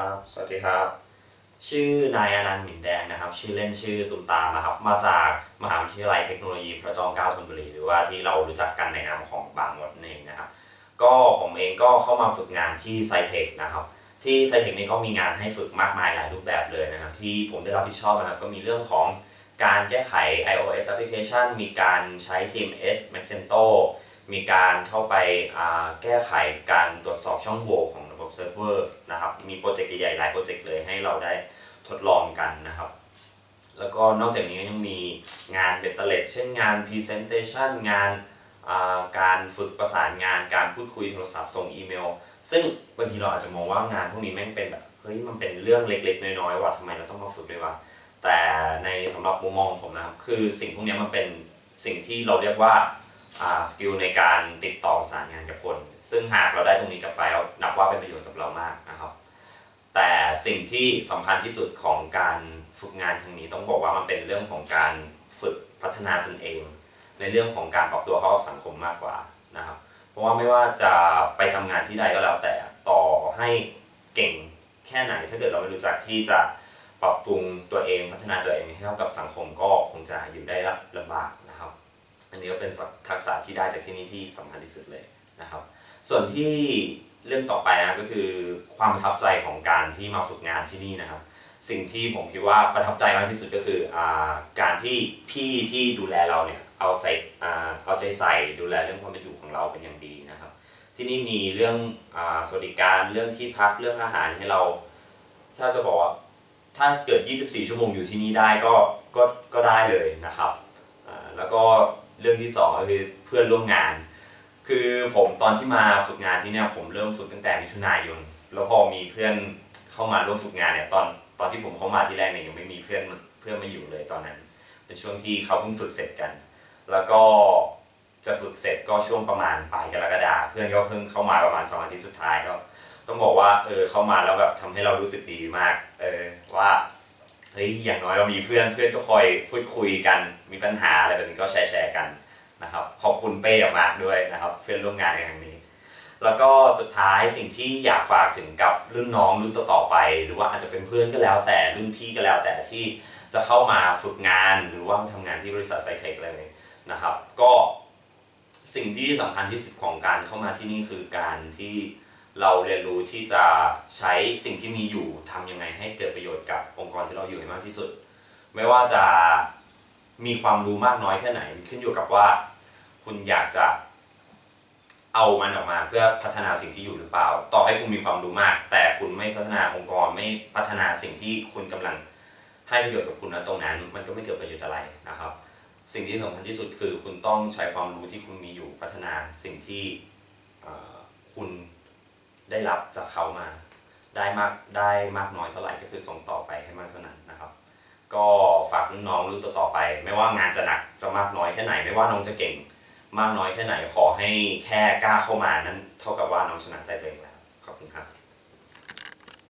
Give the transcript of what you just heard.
ครับ สวัสดีครับ ชื่อนายอนันต์หมิ่นแดงนะครับ ชื่อเล่นชื่อตุมตามนะครับ มาจากมหาวิทยาลัยเทคโนโลยีพระจอมเกล้าธนบุรี หรือว่าที่เรารู้จักกันในนามของบางมดนั่นเองนะครับ ก็ผมเองก็เข้ามาฝึกงานที่ไซเทคนะครับ ที่ไซเทคนี้ก็มีงานให้ฝึกมากมายหลายรูปแบบเลยนะครับ ที่ผมได้รับผิดชอบนะครับ ก็มีเรื่องของการแก้ไข iOS application มีการใช้ CMS Magento มีการเข้าไปแก้ไขการตรวจสอบช่องโหว่ของ เซิร์ฟเวอร์นะครับ มีโปรเจกต์ใหญ่ๆหลายโปรเจกต์เลยให้เราได้ทดลองกันนะครับ แล้วก็นอกจากนี้ยังมีงานเบตเตอร์เลเช่นงาน Presentation งานาการฝึกประสานงานการพูดคุยโทรศัพท์ส่งอีเมล ซึ่งบางทีเราอาจจะมองว่างานพวกนี้แม่งเป็นแบบเฮ้ยมันเป็นเรื่องเล็กๆ น้อยๆว่าทำไมเราต้องมาฝึกด้วยวะแต่ในสำหรับมุมมองผมนะครับ คือสิ่งพวกนี้มันเป็นสิ่งที่เราเรียกว่าอ่าสกิลในการติดต่อประสานงานกับคน ซึ่งหากเราได้ตรงนี้กลับไปแล้วนับว่าเป็นประโยชน์กับเรามากนะครับ แต่สิ่งที่สำคัญที่สุดของการฝึกงานครั้งนี้ต้องบอกว่ามันเป็นเรื่องของการฝึกพัฒนาตนเอง ในเรื่องของการปรับตัวเข้าสังคมมากกว่านะครับ เพราะว่าไม่ว่าจะไปทำงานที่ใดก็แล้วแต่ต่อให้เก่งแค่ไหนถ้าเกิดเราไม่รู้จักที่จะปรับปรุงตัวเองพัฒนาตัวเองให้เข้ากับสังคมก็คงจะอยู่ได้ลำบากนะครับ อันนี้ก็เป็นทักษะที่ได้จากที่นี่ที่สำคัญที่สุดเลย นะครับ ส่วนที่เรื่องต่อไปนะก็คือความประทับใจของการที่มาฝึกงานที่นี่นะครับ สิ่งที่ผมคิดว่าประทับใจมากที่สุดก็คืออการที่พี่ที่ดูแลเราเนี่ยเอาใส่เอาใจใส่ดูแลเรื่องความเป็นอยู่ของเราเป็นอย่างดีนะครับ ที่นี่มีเรื่องอสวัสดิการเรื่องที่พักเรื่องอาหารให้เรา ถ้าจะบอกว่าถ้าเกิด 24 ชั่วโมงอยู่ที่นี่ได้ก็ก็ก็ได้เลยนะครับแล้วก็เรื่องที่สองก็คือเพื่อนร่วมงาน คือผมตอนที่มาฝึกงานที่เนี่ยผมเริ่มฝึกตั้งแต่มิถุนายน แล้วพอมีเพื่อนเข้ามาร่วมฝึกงานเนี่ยตอนตอนที่ผมเข้ามาที่แรกเนี่ยยังไม่มีเพื่อนเพื่อนมาอยู่เลยตอนนั้น เป็นช่วงที่เขาเพิ่งฝึกเสร็จกัน แล้วก็จะฝึกเสร็จก็ช่วงประมาณปลายกรกฎาเพื่อนก็เพิ่งเข้ามาประมาณสองอาทิตย์สุดท้ายก็ต้องบอกว่าเออเข้ามาแล้วแบบทำให้เรารู้สึกดีมากเออว่าเฮ้ยอย่างน้อยเรามีเพื่อนเพื่อนก็คอยพูดคุยกัน มีปัญหาอะไรแบบนี้ก็แชร์แชร์กัน นะครับขอบคุณเป้มากด้วยนะครับเพื่อนร่วมงานในครั้งนี้ แล้วก็สุดท้ายสิ่งที่อยากฝากถึงกับรุ่นน้องรุ่นต่อๆไป หรือว่าอาจจะเป็นเพื่อนก็แล้วแต่รุ่นพี่ก็แล้วแต่ที่จะเข้ามาฝึกงานหรือว่ามาทำงานที่บริษัทไซเทคอะไรเลยนะครับ ก็สิ่งที่สำคัญที่สุดของการเข้ามาที่นี่คือการที่เราเรียนรู้ที่จะใช้สิ่งที่มีอยู่ทำยังไงให้เกิดประโยชน์กับองค์กรที่เราอยู่ให้มากที่สุด ไม่ว่าจะมีความรู้มากน้อยแค่ไหนขึ้นอยู่กับว่า คุณอยากจะเอามันออกมาเพื่อพัฒนาสิ่งที่อยู่หรือเปล่า ต่อให้คุณมีความรู้มาก แต่คุณไม่พัฒนาองค์กรไม่พัฒนาสิ่งที่คุณกำลังให้ประโยชน์กับคุณณตรงนั้น มันก็ไม่เกิดประโยชน์อะไรนะครับ สิ่งที่สำคัญที่สุดคือ คุณต้องใช้ความรู้ที่คุณมีอยู่พัฒนาสิ่งที่คุณได้รับจากเขามา ได้มากได้มากน้อยเท่าไหร่ก็คือส่งต่อไปให้มากเท่านั้นนะครับ ก็ฝากรุ่นน้องรุ่นต่อๆไป ไม่ว่างานจะหนักจะมากน้อยแค่ไหน ไม่ว่าน้องจะเก่ง มากน้อยแค่ไหนขอให้แค่กล้าเข้ามานั้นเท่ากับว่าน้องชนะใจตัวเอง